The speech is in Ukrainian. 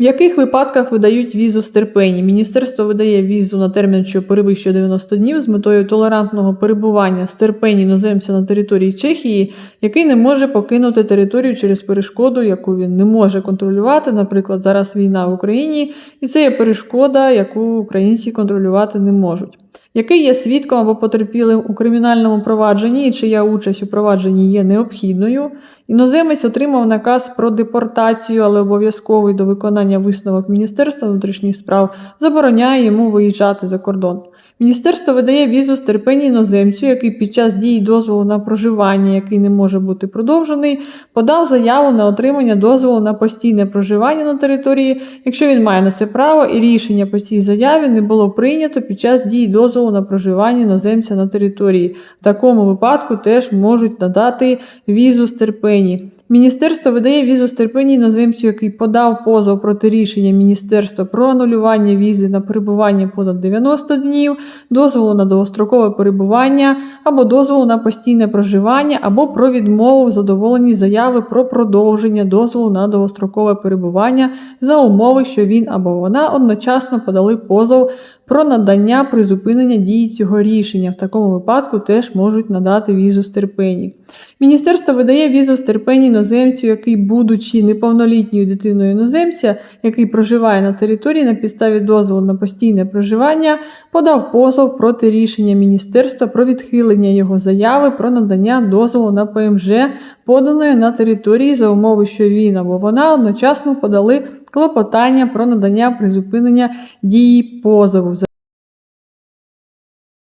В яких випадках видають візу з терпені? Міністерство видає візу на термін, що перевищує 90 днів з метою толерантного перебування з терпені іноземця на території Чехії, який не може покинути територію через перешкоду, яку він не може контролювати. Наприклад, зараз війна в Україні, і це є перешкода, яку українці контролювати не можуть. Який є свідком або потерпілим у кримінальному провадженні, і чия участь у провадженні є необхідною, іноземець отримав наказ про депортацію, але обов'язковий до виконання висновок Міністерства внутрішніх справ забороняє йому виїжджати за кордон. Міністерство видає візу з терпені іноземцю, який під час дії дозволу на проживання, який не може бути продовжений, подав заяву на отримання дозволу на постійне проживання на території, якщо він має на це право, і рішення по цій заяві не було прийнято під час дії дозволу на проживання іноземця на території. В такому випадку теж можуть надати візу з терпені. Україні. Міністерство видає візу з терпені іноземцю, який подав позов проти рішення міністерства про анулювання візи на перебування понад 90 днів, дозволу на довгострокове перебування або дозволу на постійне проживання, або про відмову в задоволенні заяви про продовження дозволу на довгострокове перебування за умови, що він або вона одночасно подали позов про надання призупинення дії цього рішення. В такому випадку теж можуть надати візу з терпені. Міністерство видає візу з терпені іноземцю, який, будучи неповнолітньою дитиною іноземця, який проживає на території на підставі дозволу на постійне проживання, подав позов проти рішення міністерства про відхилення його заяви про надання дозволу на ПМЖ, поданої на території за умови, що він або вона одночасно подали клопотання про надання призупинення дії позову.